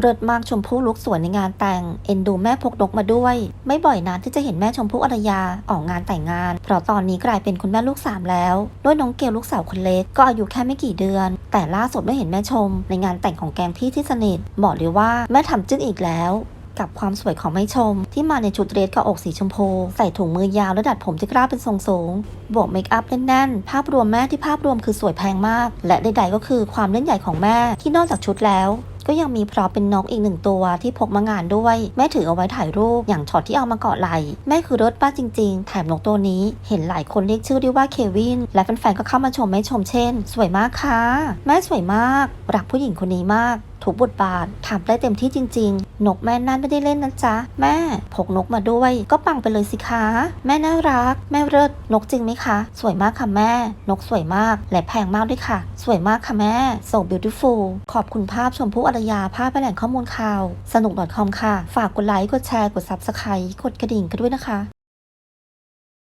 เลิศมากชมพู่ลุกสวยในงานแต่ง เอ็นดูแม่พกนกมาด้วย ไม่บ่อยนานที่จะเห็นแม่ชมพู่อรยาออกงานแต่งงาน เพราะตอนนี้กลายเป็นคุณแม่ลูกสามแล้วด้วยน้องเกลลูกสาวคนเล็กก็อายุแค่ไม่กี่เดือน แต่ล่าสุดได้เห็นแม่ชม ในงานแต่งของแกงพี่ที่สนิทบอกเลยว่าแม่ทำจึ้งอีกแล้วกับความสวยของแม่ชม ที่มาในชุดเดรสกับอกสีชมพู ใส่ถุงมือยาวและดัดผมที่กล้าเป็นทรงสูง บวกเมคอัพแน่นๆ ภาพรวมแม่ที่ภาพรวมคือสวยแพงมาก และใดๆก็คือความเล่นใหญ่ของแม่ที่นอกจากชุดแล้ว ก็ยังมีพร็อพเป็นนกอีกหนึ่งตัวที่พกมางานด้วย แม่ถือเอาไว้ถ่ายรูปอย่างช็อตที่เอามาเกาะไหลแม่คือรถป้าจริง ๆ แถมนกตัวนี้ เห็นหลายคนเรียกชื่อด้วยว่าเควิน และแฟนๆก็เข้ามาชมแม่ชมเช่น สวยมากค่ะแม่สวยมาก รักผู้หญิงคนนี้มาก ทุกบทบาททำได้เต็มที่จริง ๆ นกแม่นั่นไม่ได้เล่นนะจ๊ะ แม่ พกนกมาด้วย ก็ปังไปเลยสิคะ แม่น่ารัก แม่เลิศนกจริงไหมคะ สวยมากค่ะแม่ นกสวยมาก และแพงมากด้วยค่ะ สวยมากค่ะแม่ so beautiful ขอบคุณภาพชมพู่อารยาภาพแหล่งข้อมูลข่าว สนุก .com ค่ะ ฝากกดไลค์ กดแชร์ กด subscribe กดกระดิ่งกันด้วยนะคะ